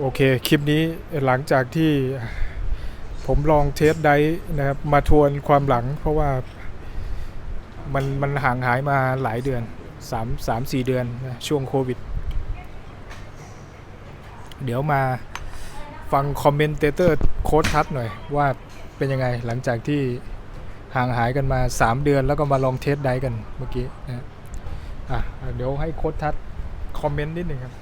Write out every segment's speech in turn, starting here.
โอเค คลิปนี้หลังจากที่ผมลองเทสไดฟ์นะครับ มาทวนความหลัง เพราะว่ามันมันห่างหายมาหลายเดือน3 3 4 เดือนนะช่วงโควิด เดี๋ยวมาฟังคอมเมนเตอร์โค้ดทัศน์หน่อย ว่าเป็นยังไงหลังจากที่ห่างหายกันมา 3 เดือนแล้วก็มาลองเทสไดฟ์กันเมื่อกี้นะอะเดี๋ยวให้โค้ดทัศน์คอมเมนต์นิดหนึ่งครับ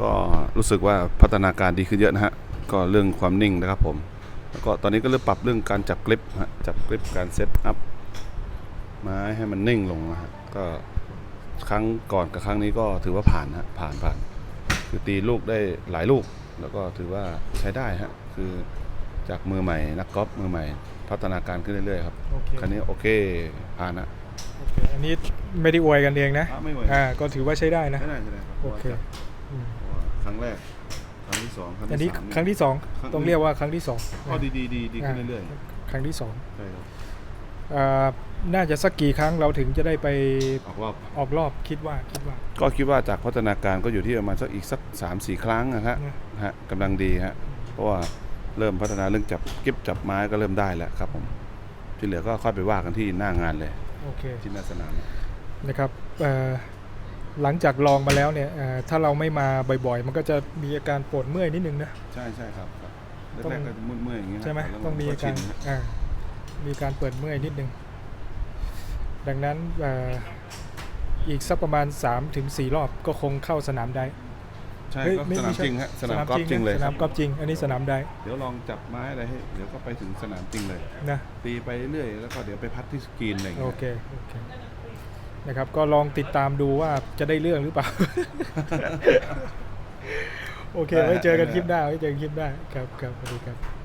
ก็รู้สึกว่าพัฒนาการดีขึ้นเยอะนะฮะก็เรื่องความนิ่งนะครับผม แล้วก็ตอนนี้ก็เริ่มปรับเรื่องการจับกริปฮะจับกริปการเซตอัพไม้ให้มันนิ่งลงนะฮะก็ครั้งก่อนกับครั้งนี้ก็ถือว่าผ่านฮะผ่านผ่านคือตีลูกได้หลายลูก แล้วก็ถือว่าใช้ได้ฮะคือจากมือใหม่นักกอล์ฟมือใหม่ พัฒนาการขึ้นเรื่อยๆครับโอเคครั้นี้โอเคผ่านฮะโอเคอันนี้ไม่ได้อวยกันเองนะไม่ไหวอ่า ก็ถือว่าใช้ได้นะใช้ได้ใช้ได้รับ โอเค อืมเพราะว่าครั้งแรก ครั้งที่สองครั้งอันที่นี้สามครั้งที่สองครั้งต้องเรียกว่าครั้งที่สองก็ดีดีดีดีขึ้นเรื่อยครั้งที่สองๆใช่ครับอ่าน่าจะสักกี่ครั้งเราถึงจะได้ไปออกรอบออกรอบคิดว่าคิดว่า ก็คิดว่าจากพัฒนาการก็อยู่ที่ประมาณสักอีกสักสามสี่ครั้งนะฮะนะฮะกำลังดีฮะเพราะว่าเริ่มพัฒนาเรื่องจับกิฟจับไม้ก็เริ่มได้แล้วครับผมที่เหลือก็ค่อยไปว่ากันที่หน้างานเลยโอเคที่หน้าสนามนะครับเอ่อ หลังจากลองมาแล้วเนี่ยเอ่อถ้าเราไม่มาบ่อยๆ มันก็จะมีอาการปวดเมื่อยนิดนึงนะ ใช่ใช่ครับครับต้องแรกๆก็จะมึนๆอย่างนี้นะใช่ไหมแล้วนต้องมีอาการชินฮะอ่ามีการเปิดเมื่อยนิดนึง ดังนั้นเอ่ออีกสักประมาณ 3-4รอบก็คงเข้าสนามได้ ใช่เฮ้ยก็ไม่สนามไม่ใช่ จริงฮะสนามกอล์ฟจริงนะเลยสนามกอล์ฟจริง อันนี้สนามได้เดี๋ยวลองจับไม้อะไรให้เดี๋ยวก็ไปถึงสนามจริงเลย นะ ตีไปเรื่อยแล้วก็เดี๋ยวไปพัดที่สกรีนอะไรอย่างโอเงี้ยเคโอเค นะครับ ก็ลองติดตามดูว่าจะได้เรื่องหรือเปล่า โอเคไว้เจอกันคลิปหน้าไว้เจอกันคลิปหน้าครับครับสวัสดีครับ